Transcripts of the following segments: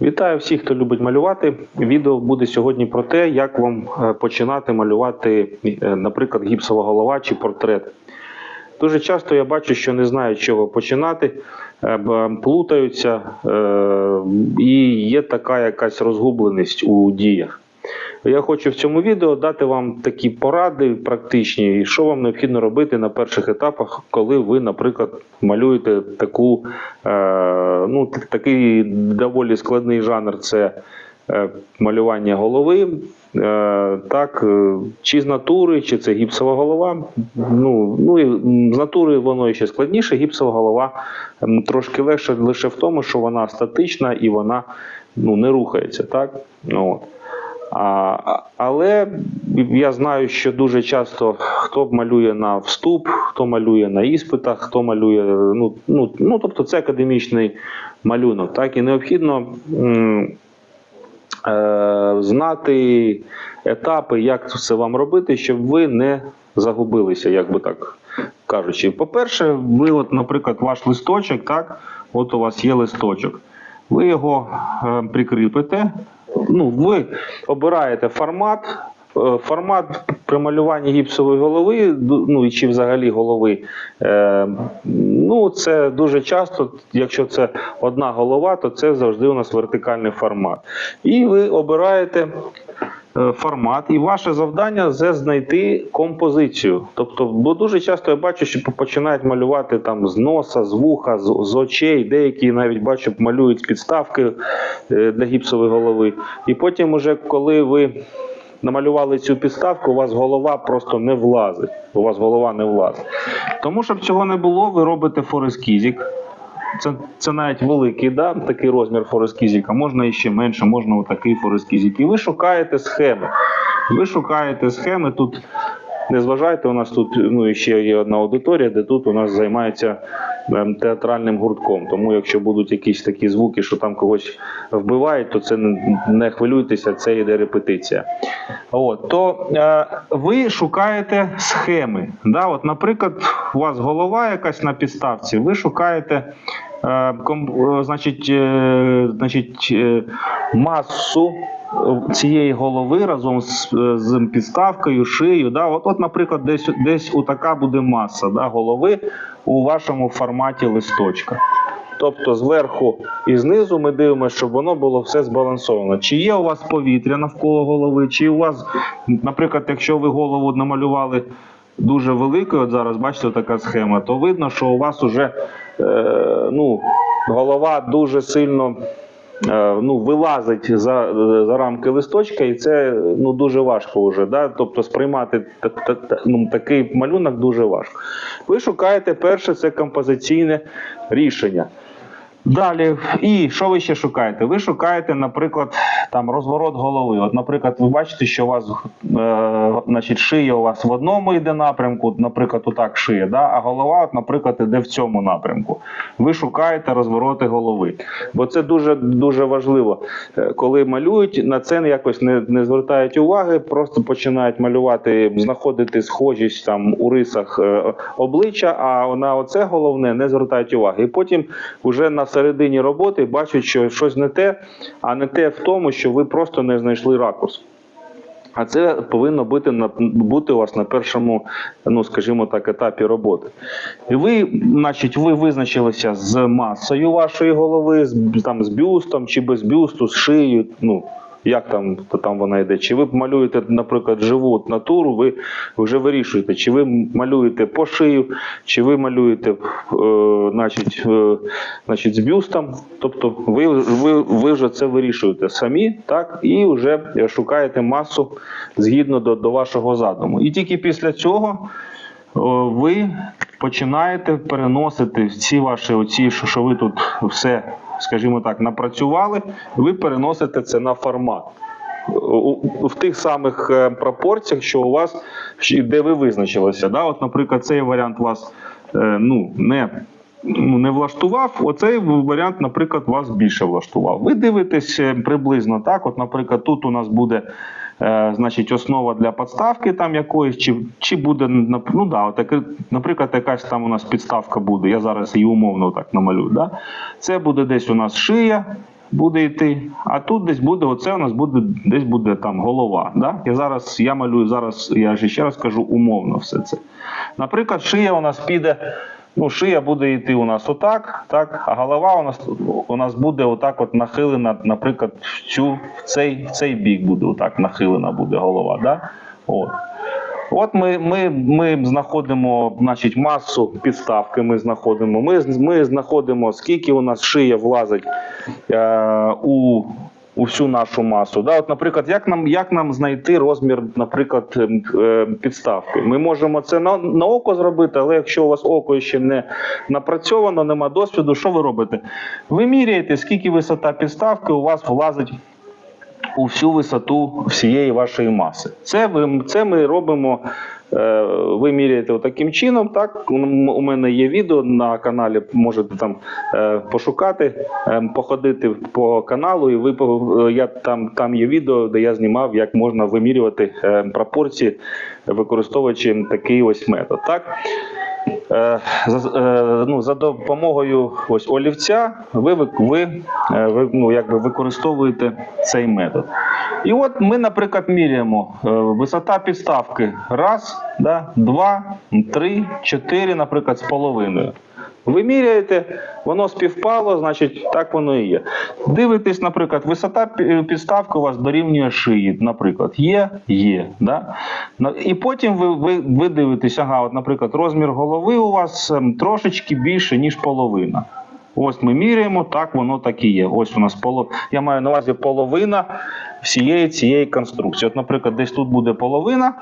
Вітаю всіх, хто любить малювати. Відео буде сьогодні про те, як вам е, починати малювати, е, наприклад, гіпсова голова чи портрет. Дуже часто я бачу, що не знають, з чого починати, е, плутаються, і є така якась розгубленість у діях. Я хочу в цьому відео дати вам такі поради практичні, що вам необхідно робити на перших етапах, коли ви, наприклад, малюєте таку, е, ну, такий доволі складний жанр це е, малювання голови. Е, так, чи з натури, чи це гіпсова голова. Ну, ну і з натури воно ще складніше. Гіпсова голова трошки легше лише в тому, що вона статична і вона ну, не рухається. Так? Ну, от. А, але я знаю, що дуже часто хто малює на вступ, хто малює на іспитах, хто малює. Ну, ну, ну тобто це академічний малюнок. Так, і необхідно м, е, знати етапи, як це вам робити, щоб ви не загубилися, як би так кажучи. По-перше, ви, от, наприклад, ваш листочок, так, от у вас є листочок. Ви його е, прикріпите. Ну, ви обираєте формат. Е, Формат при малюванні гіпсової голови, ну і чи взагалі голови, е, ну це дуже часто, якщо це одна голова, то це завжди у нас вертикальний формат. І ви обираєте формат, і ваше завдання це знайти композицію. Тобто, бо дуже часто я бачу, що починають малювати там з носа, з вуха, з, з очей, деякі навіть бачу, малюють підставки е, для гіпсової голови. І потім, уже коли ви намалювали цю підставку, у вас голова просто не влазить. У вас голова не влазить. Тому, щоб цього не було, ви робите форескізік. Це, це навіть великий, да, такий розмір форескізіка. Можна іще менше, можна отакий форескізік. І ви шукаєте схеми. Ви шукаєте схеми тут. Не зважайте, у нас тут ну, ще є одна аудиторія, де тут у нас займається ем, театральним гуртком. Тому якщо будуть якісь такі звуки, що там когось вбивають, то це не, хвилюйтеся, це йде репетиція. От, то е, ви шукаєте схеми. Да? От, наприклад, у вас голова якась на підставці, ви шукаєте значить, е, значить, е, масу цієї голови разом з, з підставкою, шиєю. Да? От, от, наприклад, десь, десь така буде маса да, голови у вашому форматі листочка. Тобто зверху і знизу ми дивимося, щоб воно було все збалансовано. Чи є у вас повітря навколо голови, чи у вас, наприклад, якщо ви голову намалювали дуже великою, от зараз бачите така схема, то видно, що у вас уже е, ну, голова дуже сильно е, ну, вилазить за, за рамки листочка, і це ну, дуже важко вже. Да? Тобто сприймати та- та- та- ну, такий малюнок дуже важко. Ви шукаєте перше це композиційне рішення. Далі, і що ви ще шукаєте? Ви шукаєте, наприклад, там розворот голови. От, наприклад, ви бачите, що у вас е, значить, шия у вас в одному йде напрямку, наприклад, отак шия, да? а голова, от, наприклад, іде в цьому напрямку. Ви шукаєте розвороти голови. Бо це дуже дуже важливо. Е, Коли малюють, на це якось не, не звертають уваги, просто починають малювати, знаходити схожість там у рисах е, обличчя, а на оце головне не звертають уваги. І потім вже на середині роботи бачать, що щось не те, а не те в тому, що ви просто не знайшли ракурс. А це повинно бути на бути у вас на першому, ну скажімо так, етапі роботи. І ви, значить, ви визначилися з масою вашої голови, з там з бюстом чи без бюсту, з шиєю. Ну як там, там вона йде. Чи ви малюєте, наприклад, живу натуру, ви вже вирішуєте, чи ви малюєте по шию, чи ви малюєте е, значить, е, значить, з бюстом. Тобто ви, ви, ви вже це вирішуєте самі, так, і вже шукаєте масу згідно до, до вашого задуму. І тільки після цього о, ви починаєте переносити всі ваші оці, що ви тут все, скажімо так, напрацювали, ви переносите це на формат. У- у- В тих самих е, пропорціях, що у вас, де ви визначилися. Да? От, наприклад, цей варіант вас е, ну, не, не влаштував, оцей варіант, наприклад, вас більше влаштував. Ви дивитесь е, приблизно так. От, наприклад, тут у нас буде е, значить, основа для подставки там якоїсь, чи, чи буде, ну да, от, наприклад, якась там у нас підставка буде. Я зараз її умовно так намалюю. Да? Це буде десь у нас шия. буде йти, а тут десь буде, оце у нас буде, десь буде там голова. Да? Я зараз я малюю зараз, я ще раз кажу, умовно все це. Наприклад, шия у нас піде. Ну, шия буде йти у нас отак, так, а голова у нас у нас буде отак от нахилена, наприклад, в цю в цей, в цей бік буде отак нахилена буде голова. Да? От. От ми, ми, ми знаходимо значить, масу підставки. Ми знаходимо. Ми, ми знаходимо, скільки у нас шия влазить е, у, у всю нашу масу. Да? От, наприклад, як нам, як нам знайти розмір, наприклад, ем, е, підставки? Ми можемо це на, на око зробити, але якщо у вас око ще не напрацьовано, нема досвіду, що ви робите? Ви міряєте, скільки висота підставки у вас влазить у всю висоту всієї вашої маси. Це, ви, це ми робимо. е, Ви міряєте таким чином. Так у мене є відео на каналі. Можете там е, пошукати, е, походити по каналу, і ви я там, там є відео, де я знімав, як можна вимірювати пропорції, використовуючи такий ось метод. Так. Е, за, е, ну, за допомогою ось олівця ви, ви, е, ви ну, якби використовуєте цей метод. І от ми, наприклад, міряємо висота підставки. Раз, да, два, три, чотири, наприклад, з половиною. Ви міряєте, воно співпало, значить так воно і є. Дивитесь, наприклад, висота підставки у вас дорівнює шиї, наприклад, є, є. Да? І потім ви, ви, ви дивитесь, ага, от, наприклад, розмір голови у вас ем, трошечки більше, ніж половина. Ось ми міряємо, так воно так і є. Ось у нас поло... я маю на увазі половина всієї цієї конструкції. От, наприклад, десь тут буде половина,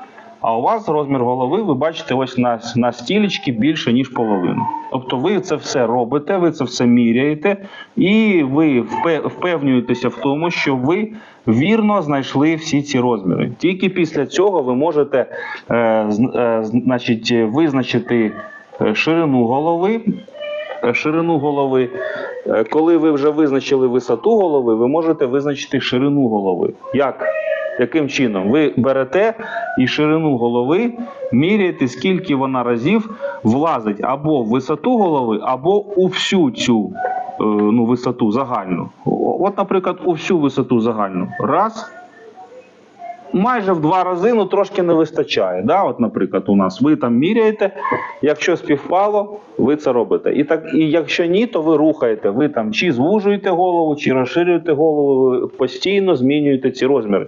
а у вас розмір голови, ви бачите, ось на, на стілечки більше, ніж половину. Тобто ви це все робите, ви це все міряєте, і ви впевнюєтеся в тому, що ви вірно знайшли всі ці розміри. Тільки після цього ви можете е, е, значить, визначити е, ширину голови, е, ширину голови. Е, Коли ви вже визначили висоту голови, ви можете визначити ширину голови. Як? Яким чином? Ви берете і ширину голови міряєте, скільки вона разів влазить або в висоту голови, або у всю цю е, ну, висоту загальну. От, наприклад, у всю висоту загальну. Раз, майже в два рази, ну трошки не вистачає. Да? От, наприклад, у нас ви там міряєте, якщо співпало, ви це робите. І так, і якщо ні, то ви рухаєте. Ви там чи звужуєте голову, чи розширюєте голову, постійно змінюєте ці розміри.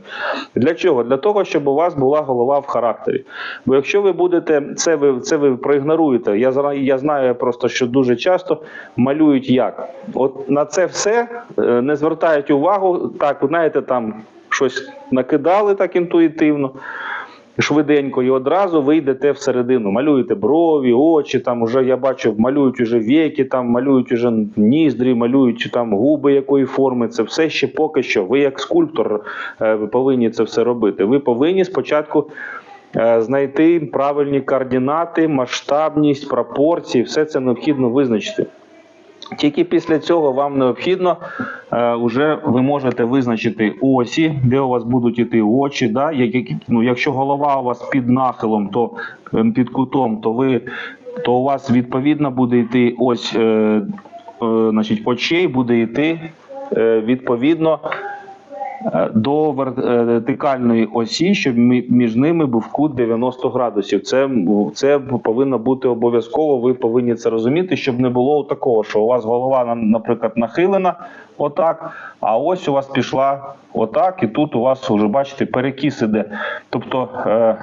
Для чого? Для того, щоб у вас була голова в характері. Бо якщо ви будете це, ви це ви проігноруєте. Я я знаю просто, що дуже часто малюють як. От на це все е, не звертають увагу. Так, знаєте, там щось накидали так інтуїтивно. Швиденько і одразу ви йдете всередину, малюєте брові, очі. Там уже я бачу, малюють уже віки, там малюють уже ніздрі, малюють там губи якої форми. Це все ще поки що. Ви як скульптор е, ви повинні це все робити. Ви повинні спочатку е, знайти правильні координати, масштабність, пропорції, все це необхідно визначити. Тільки після цього вам необхідно е, вже ви можете визначити осі, де у вас будуть іти очі. Да? ну, якщо голова у вас під нахилом, то е, під кутом, то ви то у вас відповідно буде йти ось е, е, значить, очей, буде йти е, відповідно е, до е, вертикальної осі, щоб між ними був кут 90 градусів. Це, це повинно бути обов'язково. Ви повинні це розуміти, щоб не було такого, що у вас голова, наприклад, нахилена отак, а ось у вас пішла отак, і тут у вас вже бачите перекіс іде. Тобто, е,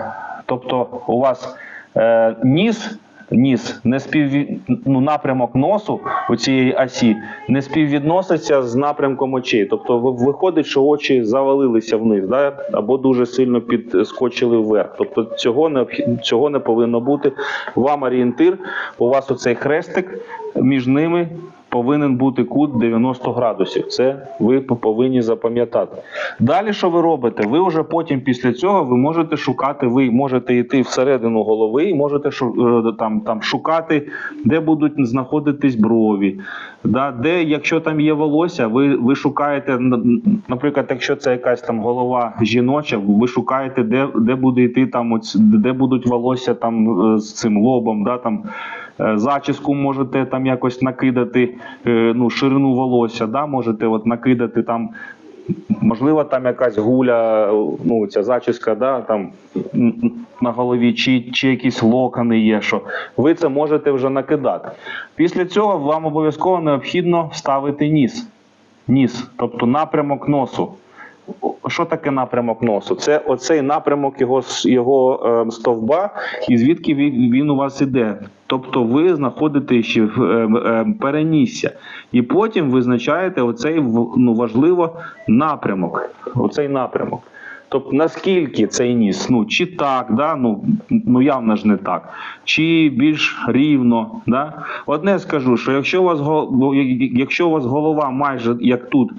тобто у вас е, ніс ніс не спів... ну, напрямок носу у цієї осі не співвідноситься з напрямком очей. Тобто ви- виходить, що очі завалилися вниз, да? або дуже сильно підскочили вверх. Тобто цього не цього не повинно бути. Вам орієнтир, у вас оцей хрестик між ними. Повинен бути кут 90 градусів. Це ви повинні запам'ятати. Далі, що ви робите? Ви вже потім після цього ви можете шукати, ви можете йти всередину голови і можете е, там, там шукати, де будуть знаходитись брові, Да, де, якщо там є волосся, ви, ви шукаєте, наприклад, якщо це якась там голова жіноча, ви шукаєте, де, де буде йти там, оць- де будуть волосся там е, з цим лобом, да, там, е, зачіску можете там якось накидати, е, ну, ширину волосся, да, можете от накидати там. Можливо, там якась гуля, ну ця зачіска, да, там на голові, чи, чи якісь локони є, що ви це можете вже накидати. Після цього вам обов'язково необхідно вставити ніс. Ніс, тобто напрямок носу. Що таке напрямок носу? Це оцей напрямок його, його е, стовба, і звідки він, він у вас іде. Тобто ви знаходите ще в е, перенісся. І потім визначаєте оцей ну, важливо напрямок. Оцей напрямок. Тобто наскільки цей ніс, ну чи так, да, ну, ну явно ж не так, чи більш рівно. Да? Одне скажу, що якщо у вас якщо у вас голова майже як тут,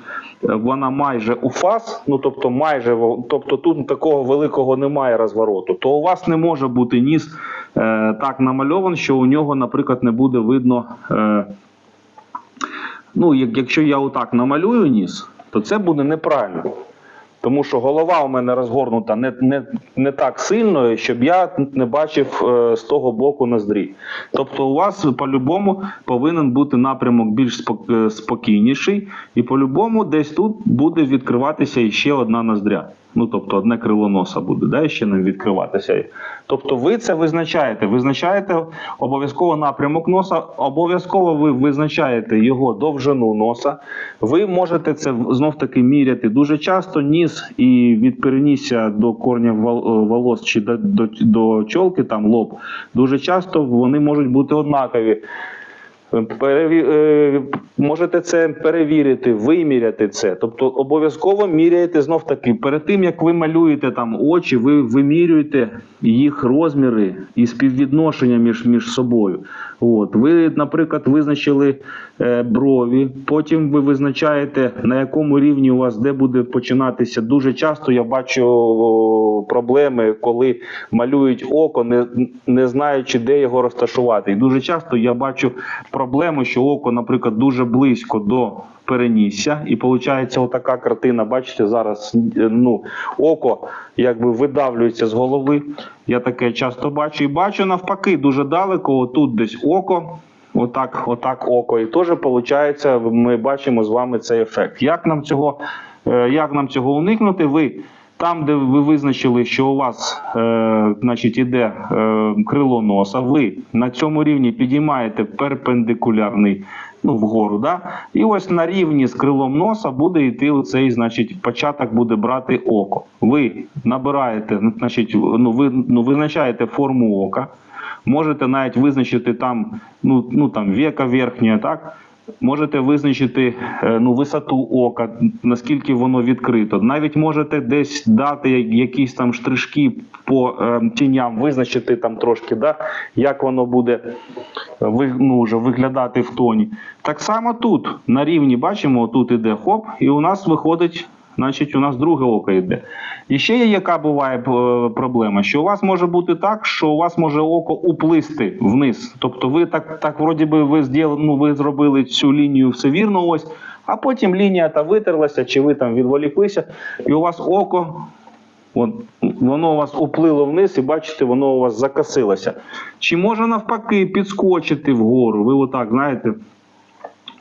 е, вона майже у фас, ну тобто майже тобто тут такого великого немає розвороту, то у вас не може бути ніс е, так намальований, що у нього, наприклад, не буде видно. Е, ну, якщо я отак намалюю ніс, то це буде неправильно. Тому що голова у мене розгорнута не, не, не так сильно, щоб я не бачив е, з того боку ноздрі. Тобто у вас по-любому повинен бути напрямок більш е, спокійніший, і по-любому десь тут буде відкриватися іще одна ноздря. Ну, тобто одне крило носа буде, да, ще не відкриватися. Тобто ви це визначаєте. Визначаєте обов'язково напрямок носа, обов'язково ви визначаєте його довжину носа. Ви можете це знов таки міряти дуже часто. Ніс і від перенісся до корня е, волос чи до, до, до чолки, там лоб, дуже часто вони можуть бути однакові. Е, Можете це перевірити, виміряти це. Тобто обов'язково міряєте знов таки. Перед тим як ви малюєте там очі, ви вимірюєте їх розміри і співвідношення між, між собою. От. Ви, наприклад, визначили е, брові, потім ви визначаєте, на якому рівні у вас де буде починатися. Дуже часто я бачу о, проблеми, коли малюють око, не, не знаючи, де його розташувати. І дуже часто я бачу проблему, що око, наприклад, дуже близько до перенісся, і виходить отака картина. Бачите, зараз е, ну, око якби видавлюється з голови. Я таке часто бачу. І бачу навпаки, дуже далеко, отут десь око. Отак, отак око. І теж виходить, ми бачимо з вами цей ефект. Як нам цього, е, як нам цього уникнути? Ви там, де ви визначили, що у вас е, значить, іде е, крило носа, ви на цьому рівні підіймаєте перпендикулярний ну, вгору. Да? І ось на рівні з крилом носа буде йти оцей, значить, початок буде брати око. Ви набираєте, значить, ну, ви ну, визначаєте форму ока, можете навіть визначити там, ну, ну, там века верхнє, так? Можете визначити е, ну, висоту ока, наскільки воно відкрито. Навіть можете десь дати якісь там штришки по е, тіням, визначити там трошки, да, як воно буде е, ну, вже виглядати в тоні. Так само тут на рівні бачимо, тут іде хоп, і у нас виходить. Значить, у нас друге око йде. І ще є яка буває е, проблема, що у вас може бути так, що у вас може око уплисти вниз. Тобто ви так, так вроді би ви зділи, ну, ви зробили цю лінію все вірно, ось, а потім лінія та витерлася, чи ви там відволіклися, і у вас око От, воно у вас уплило вниз, і бачите, воно у вас закосилося. Чи може навпаки підскочити вгору? Ви отак, знаєте,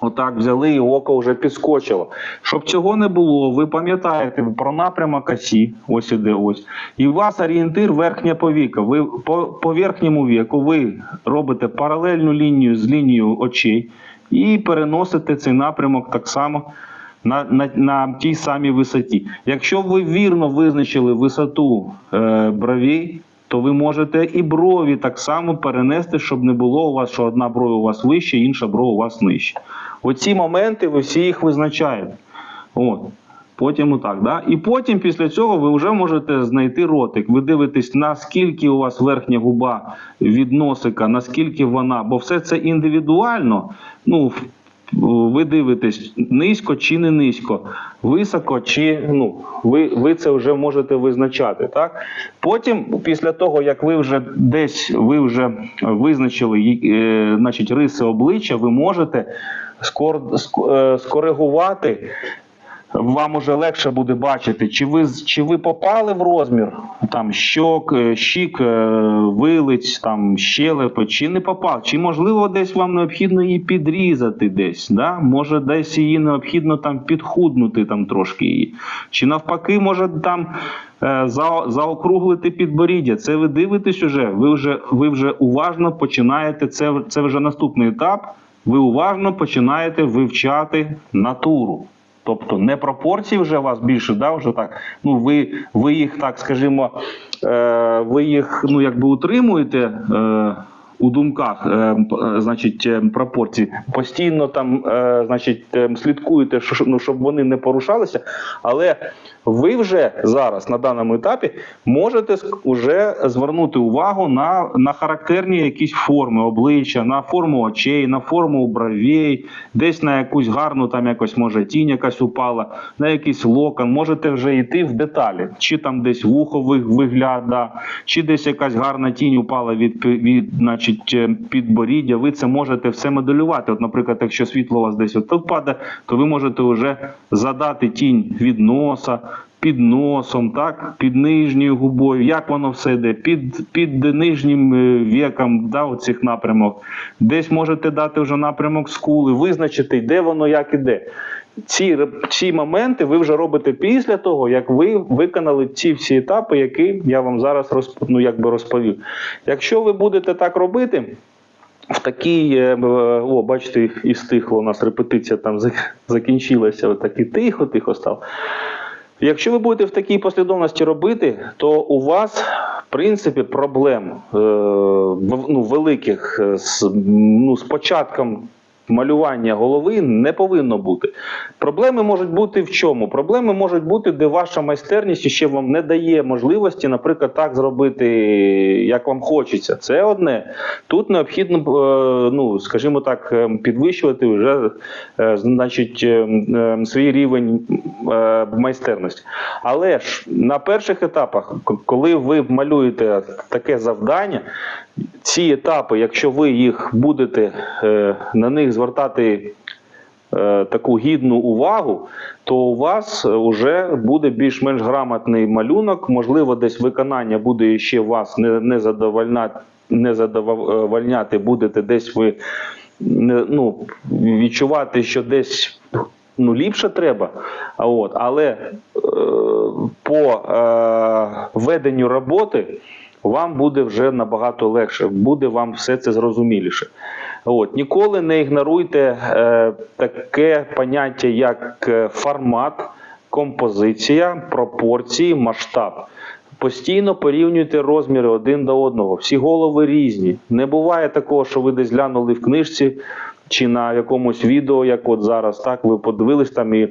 отак взяли і око вже підскочило. Щоб цього не було, ви пам'ятаєте про напрямок осі, ось іде ось. І у вас орієнтир верхня повіка. Ви по, по верхньому віку ви робите паралельну лінію з лінією очей і переносите цей напрямок так само на, на, на тій самій висоті. Якщо ви вірно визначили висоту е, бровей, то ви можете і брові так само перенести, щоб не було у вас, що одна брова у вас вище, інша брова у вас нижче. Оці моменти ви всі їх визначаєте. От. Потім отак, да? І потім після цього ви вже можете знайти ротик. Ви дивитесь, наскільки у вас верхня губа від носика, наскільки вона, бо все це індивідуально. Ну, ви дивитесь низько чи не низько, високо чи ну, ви, ви це вже можете визначати. Так? Потім, після того, як ви вже десь ви вже визначили е, значить, риси обличчя, ви можете скор, е, скоригувати, вам уже легше буде бачити, чи ви, чи ви попали в розмір там щок, е, щік, е, вилиць, там щелепи, чи не попав, чи можливо десь вам необхідно її підрізати десь, да? може десь її необхідно там підхуднути там трошки її, чи навпаки, може там за, заокруглити підборіддя. Це ви дивитесь уже, ви вже, ви вже уважно починаєте, це, це вже наступний етап, ви уважно починаєте вивчати натуру. Тобто не пропорції вже у вас більше, да, вже так. Ну ви, ви їх так, скажімо, е, ви їх ну якби утримуєте. Е, у думках, е, е, значить, е, пропорції постійно там, значить, слідкуєте, ну, щоб вони не порушалися. Але ви вже зараз на даному етапі можете уже звернути увагу на, на характерні якісь форми обличчя, на форму очей, на форму бровей, десь на якусь гарну там якось може тінь якась упала, на якийсь локон. Можете вже йти в деталі, чи там десь вухо ви- вигляда, чи десь якась гарна тінь упала від, від значить, е, підборіддя. Ви це можете все моделювати. От, наприклад, якщо світло у вас десь от падає, то ви можете вже задати тінь від носа. Під носом, так, під нижньою губою, як воно все йде, під, під нижнім е, віком, да, оцих напрямок. Десь можете дати вже напрямок скули, визначити, де воно як іде. Ці, ці моменти ви вже робите після того, як ви виконали ці всі етапи, які я вам зараз розп... ну, якби розповів. Якщо ви будете так робити, в такій, е, о, бачите, і стихло у нас репетиція там закінчилася, отак і тихо, тихо став. Якщо ви будете в такій послідовності робити, то у вас, в принципі, проблем е, ну, великих е, ну, з початком малювання голови не повинно бути. Проблеми можуть бути в чому? Проблеми можуть бути, де ваша майстерність ще вам не дає можливості, наприклад, так зробити, як вам хочеться. Це одне. Тут необхідно, е, ну, скажімо так, е, підвищувати вже е, значить, свій рівень майстерності. Але ж на перших етапах, коли ви малюєте таке завдання, ці етапи, якщо ви їх будете е, на них звертати е, таку гідну увагу, то у вас вже буде більш-менш грамотний малюнок. Можливо, десь виконання буде ще вас не, не задовольняти. Не задовольняти будете десь ви ну, відчувати, що десь ну, ліпше треба. От, але е, по е, веденню роботи вам буде вже набагато легше, буде вам все це зрозуміліше. От, ніколи не ігноруйте е, таке поняття, як е, формат, композиція, пропорції, масштаб. Постійно порівнюйте розміри один до одного. Всі голови різні. Не буває такого, що ви десь глянули в книжці чи на якомусь відео, як от зараз, так ви подивились там і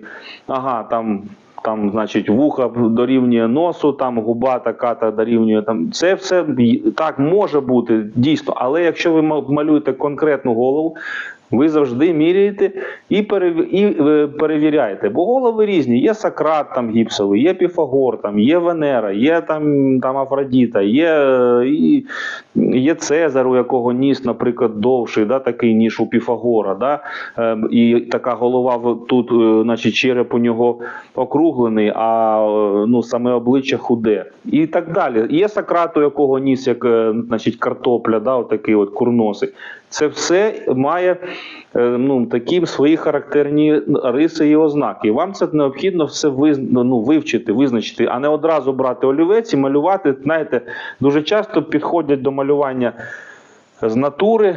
ага, там. Там, значить, вуха дорівнює носу, там губа така та дорівнює там. Це все так може бути дійсно. Але якщо ви ма- малюєте конкретну голову, ви завжди міряєте і, е, перевіряєте. Бо голови різні. Є Сократ там гіпсовий, є Піфагор, там, є Венера, є там, там Афродіта, є, е, і, є Цезар, у якого ніс, наприклад, довший, да, такий ніж у Піфагора. Да? Е, і така голова тут, е, значить, череп у нього округлений, а ну, саме обличчя худе. І так далі. Є Сократ, у якого ніс, як значить, картопля, да, отакий от курносий. Це все має е, ну, такі свої характерні риси і ознаки. Вам це необхідно все ну, вивчити, визначити, а не одразу брати олівець і малювати. Знаєте, дуже часто підходять до малювання з натури,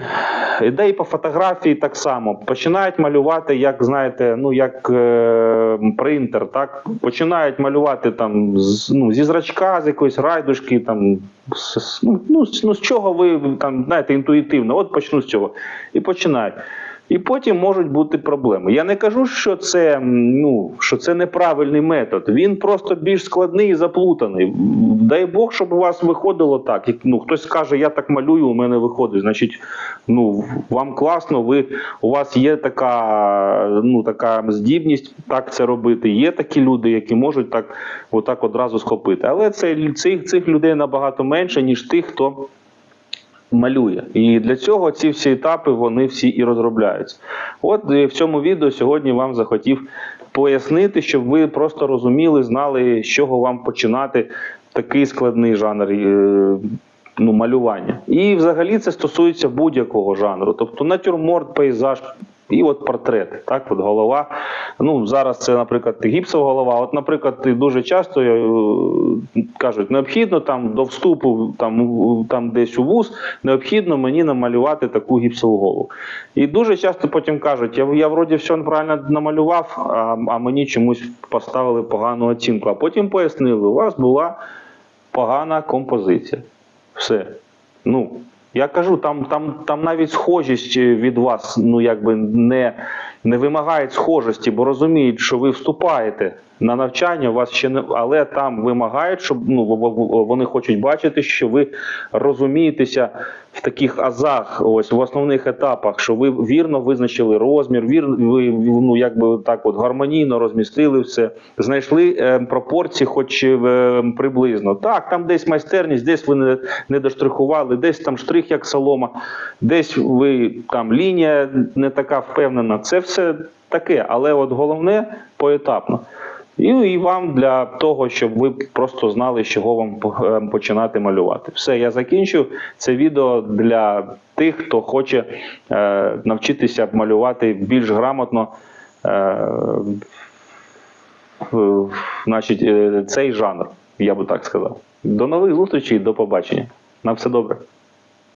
Ідеї по фотографії так само. Починають малювати, як знаєте, ну як е, принтер, так починають малювати там з, ну, зі зрачка, з якоїсь райдушки, там з, ну, ну, ну, з чого ви там знаєте інтуїтивно, от почну з цього. І починають. І потім можуть бути проблеми. Я не кажу, що це ну що це неправильний метод. Він просто більш складний і заплутаний. Дай Бог, щоб у вас виходило так. Як ну хтось скаже, я так малюю, у мене виходить. Значить, ну вам класно. Ви у вас є така, ну така здібність так це робити. Є такі люди, які можуть так, отак одразу схопити. Але це цих, цих людей набагато менше, ніж тих, хто малює. І для цього ці всі етапи вони всі і розробляються. От е, в цьому відео сьогодні вам захотів пояснити, щоб ви просто розуміли, знали, з чого вам починати такий складний жанр. е, Ну, малювання. І взагалі це стосується будь-якого жанру. Тобто натюрморт, пейзаж і от портрет. Так, от голова. Ну, зараз це, наприклад, гіпсова голова. От, наприклад, дуже часто е, кажуть, необхідно там до вступу, там, там десь у вуз, необхідно мені намалювати таку гіпсову голову. І дуже часто потім кажуть, я, я вроді все правильно намалював, а, а мені чомусь поставили погану оцінку. А потім пояснили, у вас була погана композиція. Все. Ну, я кажу, там, там, там навіть схожість від вас, ну якби не, не вимагають схожості, бо розуміють, що ви вступаєте на навчання, у вас ще не, але там вимагають, щоб ну, вони хочуть бачити, що ви розумієтеся в таких азах, ось в основних етапах, що ви вірно визначили розмір, вірно, ви ну, якби так от гармонійно розмістили все, знайшли е, пропорції, хоч е, приблизно. Так, там десь майстерність, десь ви не, не доштрихували, десь там штрих як солома, десь ви там лінія не така впевнена. Це все таке, але от головне поетапно. І, і вам для того, щоб ви просто знали, з чого вам е, починати малювати. Все, я закінчу. Це відео для тих, хто хоче е, навчитися малювати більш грамотно. Е, значить, е, цей жанр, я би так сказав. До нових зустрічей, до побачення. На все добре.